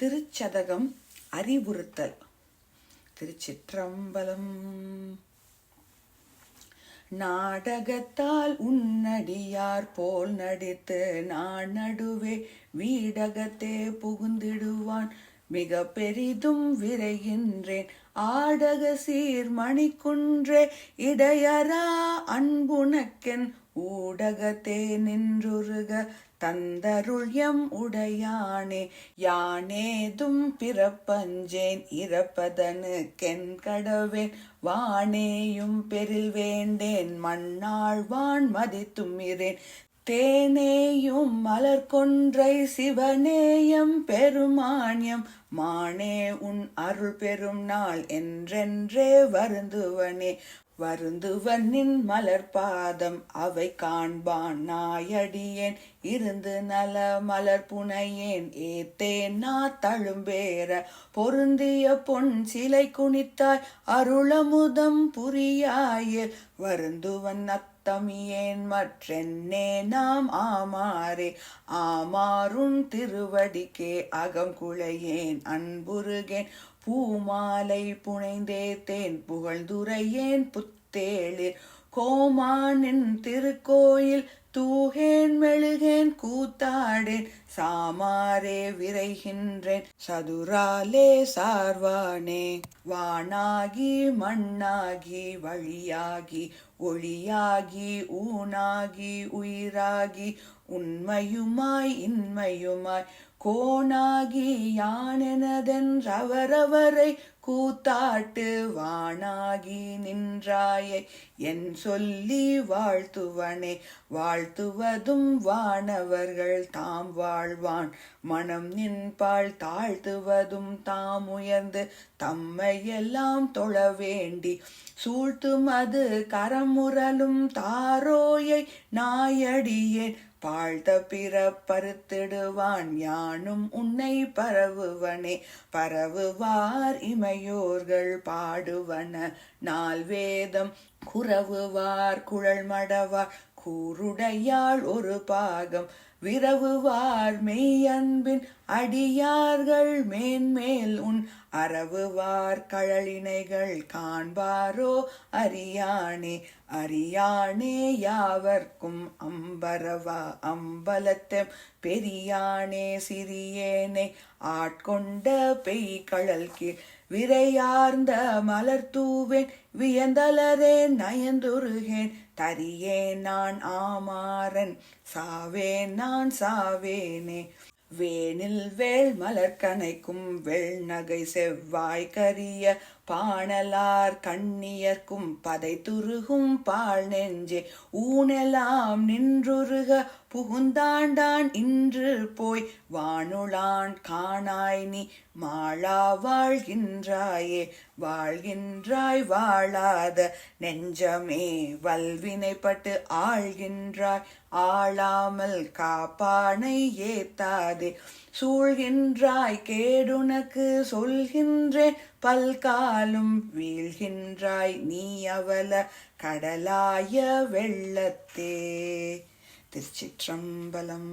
திருச்சதகம் அறிவுறுத்தல். திருச்சிற்றம்பலம். நாடகத்தால் உன்னடியார் போல் நடித்து நான் நடுவே வீடகத்தே புகுந்திடுவான். மிக பெரிதும் விரைகின்றேன். ஆடக சீர் மணிக்குன்றே இடையரா அன்புனக்கென் ஊடகத்தே நின்றுருக தந்தருள் எம் உடையானே. யானேதும் பிறப்பஞ்சேன் இறப்பதனுக்கென் கடவேன் வானேயும் பெரில் வேண்டேன். மண்ணாழ்வான் மதித்துமிரேன் தேனேயும் மலர் கொன்றை சிவனேயம் பெருமானியம். மானே உன் அருள் பெரும் நாள் என்றென்றே வருந்துவனே. வருந்துவனின் மலர் பாதம் அவை காண்பான் நாயடியேன். இருந்து நல மலர் புனையேன் ஏத்தேன் நா தழும்பேற பொருந்திய பொன் சிலை குனித்தாய் அருளமுதம் புரியாயில் வருந்துவன் தமியேன் மற்றென்னே நாம் ஆமாரே. ஆமாறுன் திருவடிக்கே அகம் குழையேன். அன்புருகேன் பூமாலை புனைந்தேத்தேன் புகழ்ந்துரையேன் புத்தேளிர் கோமானின் திருக்கோயில் தூகேன் மெழுகேன் கூத்தாடேன் சாமாரே விரைகின்றேன் சதுராலே சார்வானே. வானாகி மண்ணாகி வழியாகி ஒளியாகி ஊனாகி உயிராகி உண்மையுமாய் இன்மையுமாய் கோணாகி யானெனதென்றவரவரை கூத்தாட்டு வானாகி நின்றாயை. என் சொல்லி வாழ்த்துவனே வாழ்த்துவதும் வானவர்கள் தாம் வாழ்வான். மனம் நின்பாள் தாழ்த்துவதும் தாம் உயர்ந்து தம்மையெல்லாம் தொழ வேண்டி. சூழ்த்தும் அது கரமுரலும் தாரோயை நாயடியேன். பாழ்த்த பிறப்பறுத்திடுவான் யானும் உன்னை பரவுவனே. பரவுவார் இமையோர்கள் பாடுவன நால் வேதம் குறவுவார் குழல் மடவார் கூருடையாள் ஒரு பாகம். விரவுவார் மெய்யன்பின் அடியார்கள் மேன்மேல் உன் அறவுவார் கழலினைகள் காண்பாரோ? அரியானே அரியானே யாவர்க்கும் அம்பரவா அம்பலத்தம் பெரியானே சிறியேனே ஆட்கொண்ட பெய் கழல் கீழ் விரையார்ந்த மலர் தூவேன் வியந்தலரே நயந்துருகேன் தரியேன் நான் ஆமாறன் சாவேன் நான் சாவேனே. வேனில் வேள் மலர் கனைக்கும் வெள் நகை செவ்வாய் கரிய பாணலார் கண்ணியர்க்கும் பதை துருகும் பால் நெஞ்சே. ஊனெல்லாம் நின்றுருக புகுந்தாண்டான் இன்று போய் வானுளான் காணாய் நீ மாளா வாழ்கின்றாயே வாழ்கின்றாய் வாழாத நெஞ்சமே வல்வினைப்பட்டு ஆழ்கின்றாய் ஆளாமல் காப்பானை ஏத்தாதே. சூழ்கின்றாய் கேடுனக்கு சொல்கின்றேன் பல்காலும் வீழ்கின்றாய் நீ அவல கடலாய வெள்ளத்தே. திருச்சிற்றம்பலம்.